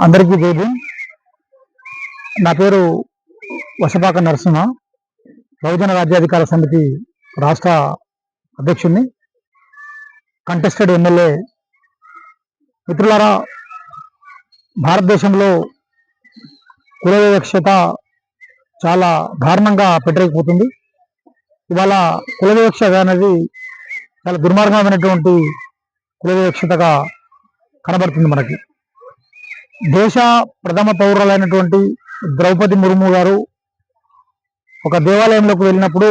అందరికీ జైలు నా పేరు వసపాక నరసింహ. బహుజన రాజ్యాధికార సమితి రాష్ట్ర అధ్యక్షుడిని కంటెస్టెడ్ ఎమ్మెల్యే. మిత్రులారా భారతదేశంలో కుల వివక్షత చాలా దారుణంగా పెట్టలేకపోతుంది. ఇవాళ కుల వివక్ష అనేది చాలా దుర్మార్గమైనటువంటి కుల వివక్షతగా కనబడుతుంది మనకి. దేశ ప్రథమ పౌరులైనటువంటి ద్రౌపది ముర్ము గారు ఒక దేవాలయంలోకి వెళ్ళినప్పుడు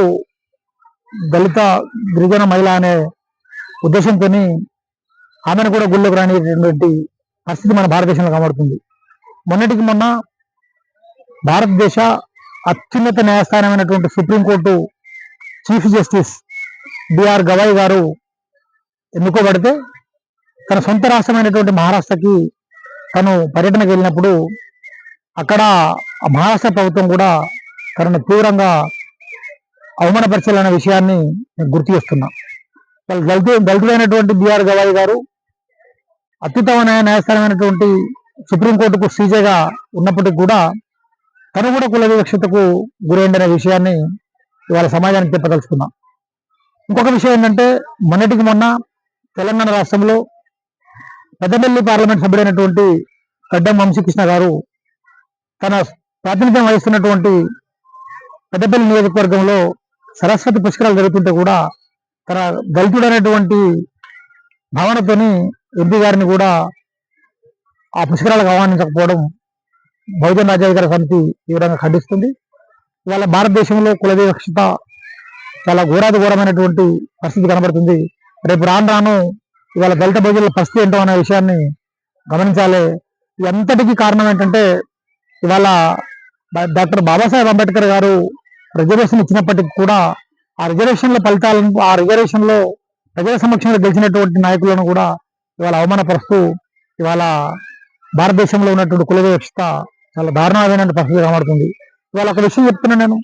దళిత గిరిజన మహిళ అనే ఉద్దేశంతో ఆమెను కూడా గుళ్ళోకి రానిటువంటి పరిస్థితి మన భారతదేశంలో కనబడుతుంది. మొన్నటికి మొన్న భారతదేశ అత్యున్నత న్యాయస్థానమైనటువంటి supreme court chief justice B R Gavai గారు ఎన్నుకోబడితే తన సొంత రాష్ట్రమైనటువంటి మహారాష్ట్రకి తను పర్యటనకు వెళ్ళినప్పుడు అక్కడ ఆ మహారాష్ట్ర ప్రభుత్వం కూడా తనను తీవ్రంగా అవమానపరచాలనే విషయాన్ని నేను గుర్తు చేస్తున్నా. వాళ్ళు దళితు దళితులైనటువంటి బిఆర్ గవాయి గారు అత్యుత్తమ న్యాయ న్యాయస్థానమైనటువంటి సుప్రీంకోర్టుకు సీజేగా ఉన్నప్పటికీ కూడా తను కూడా కుల వివక్షతకు గురైందనే విషయాన్ని ఇవాళ సమాజానికి చెప్పదలుచుకున్నాం. ఇంకొక విషయం ఏంటంటే మొన్నటికి మొన్న తెలంగాణ రాష్ట్రంలో పెద్దపల్లి పార్లమెంట్ సభ్యుడైనటువంటి గడ్డం వంశీకృష్ణ గారు తన ప్రాతినిధ్యం వహిస్తున్నటువంటి పెద్దపల్లి నియోజకవర్గంలో సరస్వతి పుష్కరాలు జరుగుతుంటే కూడా తన దళితుడైనటువంటి భావనతోని ఎంపీ గారిని కూడా ఆ పుష్కరాలకు ఆహ్వానించకపోవడం బహుజన రాజ్యాధికార సమితి తీవ్రంగా ఖండిస్తుంది. ఇవాళ భారతదేశంలో కుల వివక్షత చాలా ఘోరాది ఘోరమైనటువంటి పరిస్థితి కనబడుతుంది. రేపు రాను రాను ఇవాళ దళిత భోజనాల పరిస్థితి ఏంటో అనే విషయాన్ని గమనించాలి. ఎంతటికి కారణం ఏంటంటే ఇవాళ డాక్టర్ బాబాసాహెబ్ అంబేద్కర్ గారు రిజర్వేషన్ ఇచ్చినప్పటికీ కూడా ఆ రిజర్వేషన్ల ఫలితాలను ఆ రిజర్వేషన్లో ప్రజల సమక్షంలో గెలిచినటువంటి నాయకులను కూడా ఇవాళ అవమానపరుస్తూ ఇవాళ భారతదేశంలో ఉన్నటువంటి కుల వ్యవస్థ చాలా దారుణమైన పరిస్థితి కనబడుతుంది. ఇవాళ ఒక విషయం చెప్తున్నా నేను.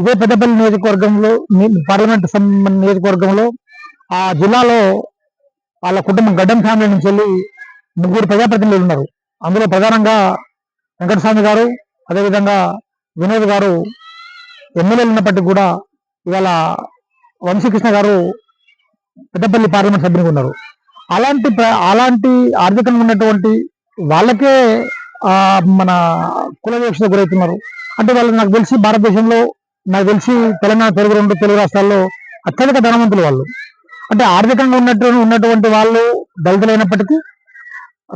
ఇదే పెద్దపల్లి నియోజకవర్గంలో పార్లమెంట్ నియోజకవర్గంలో ఆ జిల్లాలో వాళ్ళ కుటుంబం గడ్డం ఫ్యామిలీ నుంచి వెళ్ళి ముగ్గురు ప్రజాప్రతినిధులు ఉన్నారు. అందులో ప్రధానంగా వెంకటస్వామి గారు అదేవిధంగా వినోద్ గారు ఎమ్మెల్యేలు ఉన్నప్పటికీ కూడా ఇవాళ వంశీకృష్ణ గారు పెద్దపల్లి పార్లమెంట్ సభ్యునిగా ఉన్నారు. అలాంటి అలాంటి ఆర్థికంగా ఉన్నటువంటి వాళ్ళకే మన కుల వివక్షత గురవుతున్నారు. అంటే వాళ్ళు నాకు తెలిసి భారతదేశంలో నాకు తెలిసి తెలంగాణ తెలుగు రెండు తెలుగు రాష్ట్రాల్లో అత్యధిక ధనవంతులు వాళ్ళు. అంటే ఆర్థికంగా ఉన్నట్టు ఉన్నటువంటి వాళ్ళు దళితులైనప్పటికీ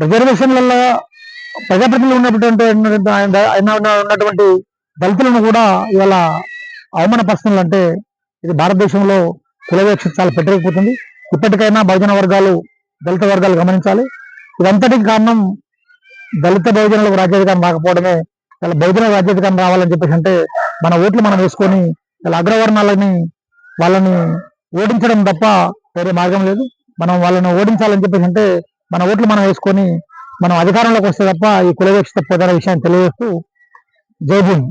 రిజర్వేషన్లలో ప్రజాప్రతినిధులు ఉన్నటువంటి ఉన్నటువంటి దళితులను కూడా ఇవాళ అవమానపరుస్తున్నారు అంటే ఇది భారతదేశంలో కులవేక్ష చాలా పెట్టలేకపోతుంది ఇప్పటికైనా బహుజన వర్గాలు దళిత వర్గాలు గమనించాలి. ఇదంతటికి కారణం దళిత బహుజనులకు రాజ్యాధికారం రాకపోవడమే. ఇలా బహుజన రాజ్యాధికారం రావాలని చెప్పేసి అంటే మన ఓట్లు మనం వేసుకొని ఇలా అగ్రవర్ణాలని వాళ్ళని ఓడించడం తప్ప వేరే మార్గం లేదు. మనం వాళ్ళని ఓడించాలని చెప్పేసి అంటే మన ఓట్లు మనం వేసుకొని మనం అధికారంలోకి వస్తే తప్ప ఈ కుల వివక్షత విషయాన్ని తెలియజేస్తూ జై భీమ్.